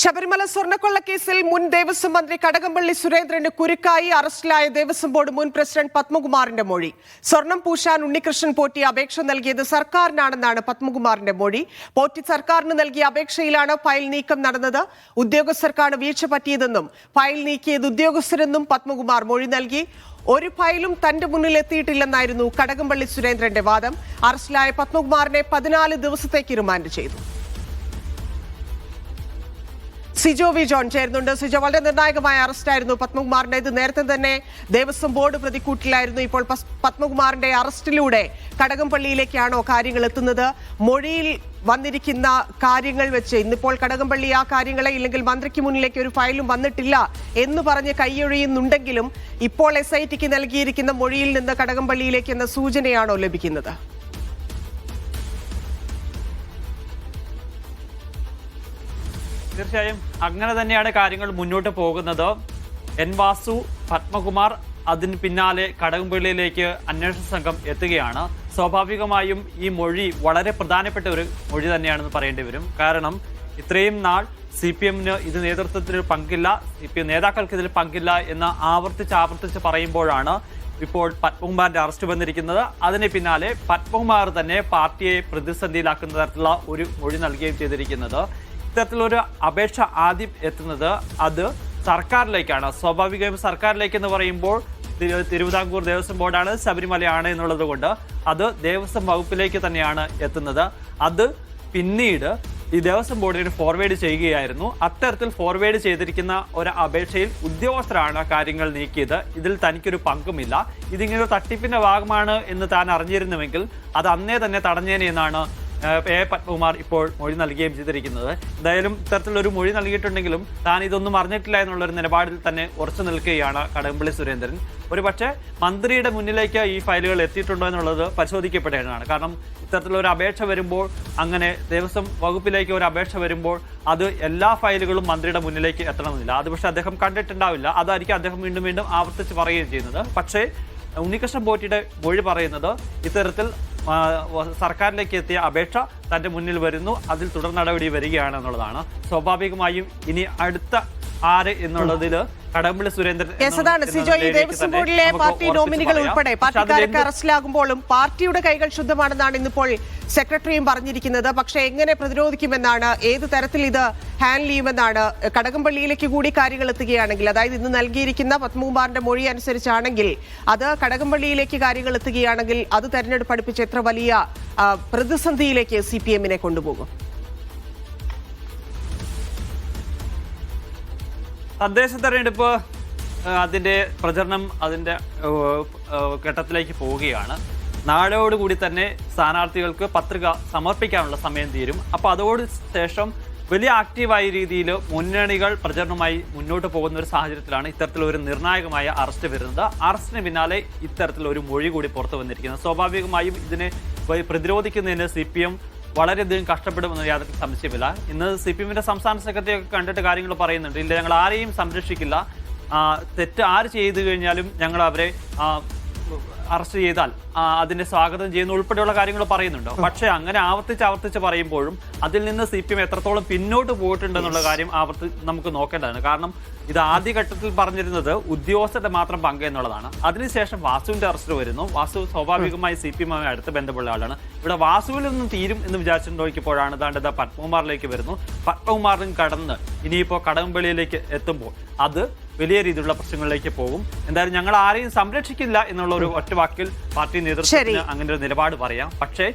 ശബരിമല സ്വർണക്കൊള്ളക്കേസിൽ മുൻ ദേവസ്വം മന്ത്രി കടകംപള്ളി സുരേന്ദ്രന് കുരുക്കായി അറസ്റ്റിലായ ദേവസ്വം ബോർഡ് മുൻ പ്രസിഡന്റ് പത്മകുമാറിന്റെ മൊഴി. സ്വർണം പൂശാൻ ഉണ്ണികൃഷ്ണൻ പോറ്റി അപേക്ഷ നൽകിയത് സർക്കാരിനാണെന്നാണ് പത്മകുമാറിന്റെ മൊഴി. പോറ്റി സർക്കാരിന് നൽകിയ അപേക്ഷയിലാണ് ഫയൽ നീക്കം നടന്നത്. ഉദ്യോഗസ്ഥർക്കാണ് വീഴ്ച പറ്റിയതെന്നും ഫയൽ നീക്കിയത് ഉദ്യോഗസ്ഥരെന്നും പത്മകുമാർ മൊഴി നൽകി. ഒരു ഫയലും തന്റെ മുന്നിൽ എത്തിയിട്ടില്ലെന്നായിരുന്നു കടകംപള്ളി സുരേന്ദ്രന്റെ വാദം. അറസ്റ്റിലായ പത്മകുമാറിനെ പതിനാല് ദിവസത്തേക്ക് റിമാൻഡ് ചെയ്തു. സിജോ വി ജോൺ ചേരുന്നുണ്ട്. സിജോ വളരെ നിർണായകമായ അറസ്റ്റായിരുന്നു പത്മകുമാറിന്റെ. ഇത് നേരത്തെ തന്നെ ദേവസ്വം ബോർഡ് പ്രതിക്കൂട്ടിലായിരുന്നു. ഇപ്പോൾ പത്മകുമാറിന്റെ അറസ്റ്റിലൂടെ കടകംപള്ളിയിലേക്കാണോ കാര്യങ്ങൾ എത്തുന്നത്? മൊഴിയിൽ വന്നിരിക്കുന്ന കാര്യങ്ങൾ വെച്ച് ഇന്നിപ്പോൾ കടകംപള്ളി ആ കാര്യങ്ങളെ ഇല്ലെങ്കിൽ മന്ത്രിക്ക് മുന്നിലേക്ക് ഒരു ഫയലും വന്നിട്ടില്ല എന്ന് പറഞ്ഞ് കൈയൊഴിയുന്നുണ്ടെങ്കിലും ഇപ്പോൾ എസ് ഐ ടിക്ക് നൽകിയിരിക്കുന്ന മൊഴിയിൽ നിന്ന് കടകംപള്ളിയിലേക്ക് എന്ന സൂചനയാണോ ലഭിക്കുന്നത്? തീർച്ചയായും അങ്ങനെ തന്നെയാണ് കാര്യങ്ങൾ മുന്നോട്ട് പോകുന്നത്. എൻ വാസു പത്മകുമാർ അതിന് പിന്നാലെ കടകംപള്ളിയിലേക്ക് അന്വേഷണ സംഘം എത്തുകയാണ്. സ്വാഭാവികമായും ഈ മൊഴി വളരെ പ്രധാനപ്പെട്ട ഒരു മൊഴി തന്നെയാണെന്ന് പറയേണ്ടി വരും. കാരണം ഇത്രയും നാൾ സി പി എമ്മിന് ഇത് നേതൃത്വത്തിൽ പങ്കില്ല സി പി എം നേതാക്കൾക്ക് ഇതിൽ പങ്കില്ല എന്ന് ആവർത്തിച്ച് ആവർത്തിച്ച് പറയുമ്പോഴാണ് ഇപ്പോൾ പത്മകുമാറിന്റെ അറസ്റ്റ് വന്നിരിക്കുന്നത്. അതിന് പിന്നാലെ പത്മകുമാർ തന്നെ പാർട്ടിയെ പ്രതിസന്ധിയിലാക്കുന്ന തരത്തിലുള്ള ഒരു മൊഴി നൽകുകയും ചെയ്തിരിക്കുന്നത്. ഇത്തരത്തിലൊരു അപേക്ഷ ആദ്യം എത്തുന്നത് അത് സർക്കാരിലേക്കാണ്. സ്വാഭാവികമായും സർക്കാരിലേക്ക് എന്ന് പറയുമ്പോൾ തിരു- തിരുവിതാംകൂർ ദേവസ്വം ബോർഡാണ് ശബരിമലയാണ് എന്നുള്ളത് കൊണ്ട് അത് ദേവസ്വം വകുപ്പിലേക്ക് തന്നെയാണ് എത്തുന്നത്. അത് പിന്നീട് ഈ ദേവസ്വം ബോർഡിന് ഫോർവേഡ് ചെയ്യുകയായിരുന്നു. അത്തരത്തിൽ ഫോർവേഡ് ചെയ്തിരിക്കുന്ന ഒരു അപേക്ഷയിൽ ഉദ്യോഗസ്ഥരാണ് കാര്യങ്ങൾ നീക്കിയത്. ഇതിൽ തനിക്കൊരു പങ്കുമില്ല. ഇതിങ്ങനെ തട്ടിപ്പിന്റെ ഭാഗമാണ് എന്ന് താൻ അറിഞ്ഞിരുന്നുവെങ്കിൽ അത് അന്നേ തന്നെ തടഞ്ഞേനെ എന്നാണ് എ പത്മകുമാർ ഇപ്പോൾ മൊഴി നൽകുകയും ചെയ്തിരിക്കുന്നത്. എന്തായാലും ഇത്തരത്തിലൊരു മൊഴി നൽകിയിട്ടുണ്ടെങ്കിലും താൻ ഇതൊന്നും അറിഞ്ഞിട്ടില്ല എന്നുള്ളൊരു നിലപാടിൽ തന്നെ ഉറച്ചു നിൽക്കുകയാണ് കടകംപള്ളി സുരേന്ദ്രൻ. ഒരു പക്ഷേ മന്ത്രിയുടെ മുന്നിലേക്ക് ഈ ഫയലുകൾ എത്തിയിട്ടുണ്ടോ എന്നുള്ളത് പരിശോധിക്കപ്പെടേണ്ടതാണ്. കാരണം ഇത്തരത്തിലൊരു അപേക്ഷ വരുമ്പോൾ അങ്ങനെ ദേവസ്വം വകുപ്പിലേക്ക് ഒരു അപേക്ഷ വരുമ്പോൾ അത് എല്ലാ ഫയലുകളും മന്ത്രിയുടെ മുന്നിലേക്ക് എത്തണമെന്നില്ല. അത് പക്ഷേ അദ്ദേഹം കണ്ടിട്ടുണ്ടാവില്ല. അതായിരിക്കും അദ്ദേഹം വീണ്ടും വീണ്ടും ആവർത്തിച്ച് പറയുകയും ചെയ്യുന്നത്. പക്ഷേ ഉണ്ണികൃഷ്ണൻ പോറ്റിയുടെ മൊഴി പറയുന്നത് ഇത്തരത്തിൽ സർക്കാരിലേക്ക് എത്തിയ അപേക്ഷ തന്റെ മുന്നിൽ വരുന്നു. അതിൽ തുടർ നടപടി വരികയാണ് എന്നുള്ളതാണ്. സ്വാഭാവികമായും ഇനി അടുത്ത ആര് എന്നുള്ളതിൽ കടമ്പള്ളി സുരേന്ദ്രൻ സിജോ ഈ ദേവസ്വം ബോർഡിലെ പാർട്ടി നോമിനികൾ ഉൾപ്പെടെ പാർട്ടിക്കാരൊക്കെ അറസ്റ്റിലാകുമ്പോഴും പാർട്ടിയുടെ കൈകൾ ശുദ്ധമാണെന്നാണ് ഇന്നിപ്പോൾ സെക്രട്ടറിയും പറഞ്ഞിരിക്കുന്നത്. പക്ഷേ എങ്ങനെ പ്രതിരോധിക്കുമെന്നാണ് ഏത് തരത്തിൽ ഇത് ഹാൻഡിൽ ചെയ്യുമെന്നാണ് കടകംപള്ളിയിലേക്ക് കൂടി കാര്യങ്ങൾ എത്തുകയാണെങ്കിൽ അതായത് ഇന്ന് നൽകിയിരിക്കുന്ന പത്മകുമാറിന്റെ മൊഴി അനുസരിച്ചാണെങ്കിൽ അത് കടകംപള്ളിയിലേക്ക് കാര്യങ്ങൾ എത്തുകയാണെങ്കിൽ അത് തെരഞ്ഞെടുപ്പ് അടുപ്പിച്ച് എത്ര വലിയ പ്രതിസന്ധിയിലേക്ക് സി പി എമ്മിനെ കൊണ്ടുപോകും? തദ്ദേശ തെരഞ്ഞെടുപ്പ് അതിന്റെ പ്രചരണം അതിന്റെ ഘട്ടത്തിലേക്ക് പോവുകയാണ്. നാളെയോടുകൂടി തന്നെ സ്ഥാനാർത്ഥികൾക്ക് പത്രിക സമർപ്പിക്കാനുള്ള സമയം തീരും. അപ്പോൾ അതോട് ശേഷം വലിയ ആക്റ്റീവായ രീതിയിൽ മുന്നണികൾ പ്രചരണവുമായി മുന്നോട്ട് പോകുന്ന ഒരു സാഹചര്യത്തിലാണ് ഇത്തരത്തിലൊരു നിർണായകമായ അറസ്റ്റ് വരുന്നത്. അറസ്റ്റിന് പിന്നാലെ ഇത്തരത്തിലൊരു മൊഴി കൂടി പുറത്തു വന്നിരിക്കുന്നത് സ്വാഭാവികമായും ഇതിനെ പ്രതിരോധിക്കുന്നതിന് സി പി എം വളരെയധികം കഷ്ടപ്പെടുമെന്ന് യാതൊരു സംശയമില്ല ഇന്ന് സി പി എമ്മിന്റെ സംസ്ഥാന സെക്രട്ടറി ഒക്കെ കണ്ടിട്ട് കാര്യങ്ങൾ പറയുന്നുണ്ട്. ഇല്ല ഞങ്ങൾ ആരെയും സംരക്ഷിക്കില്ല. തെറ്റ് ആര് ചെയ്തു കഴിഞ്ഞാലും ഞങ്ങൾ അവരെ അറസ്റ്റ് ചെയ്താൽ അതിന്റെ അതിനെ സ്വാഗതം ചെയ്യുന്ന ഉൾപ്പെടെയുള്ള കാര്യങ്ങൾ പറയുന്നുണ്ടോ? പക്ഷേ അങ്ങനെ ആവർത്തിച്ച് ആവർത്തിച്ച് പറയുമ്പോഴും അതിൽ നിന്ന് സി പി എം എത്രത്തോളം പിന്നോട്ട് പോയിട്ടുണ്ടെന്നുള്ള കാര്യം ആവർത്തി നമുക്ക് നോക്കേണ്ടതാണ്. കാരണം ഇത് ആദ്യഘട്ടത്തിൽ പറഞ്ഞിരുന്നത് ഉദ്യോഗസ്ഥരുടെ മാത്രം പങ്ക് എന്നുള്ളതാണ്. അതിനുശേഷം വാസുവിന്റെ അറസ്റ്റ് വരുന്നു. വാസു സ്വാഭാവികമായി സി പി എമ്മുമായി അടുത്ത് ബന്ധമുള്ള ആളാണ്. ഇവിടെ വാസുവിൽ നിന്നും തീരും എന്ന് വിചാരിച്ചു ഇതാണ്ട് ഇതാ പത്മകുമാറിലേക്ക് വരുന്നു. പത്മകുമാറിനും കടന്ന് ഇനിയിപ്പോൾ കടകംപള്ളിയിലേക്ക് എത്തുമ്പോൾ അത് വലിയ രീതിയിലുള്ള പ്രശ്നങ്ങളിലേക്ക് പോകും. എന്തായാലും ഞങ്ങൾ ആരെയും സംരക്ഷിക്കില്ല എന്നുള്ള ഒരു ഒറ്റ വാക്കിൽ പാർട്ടി നേതൃത്വത്തിന് അങ്ങനെ ഒരു നിലപാട് പറയാം. പക്ഷേ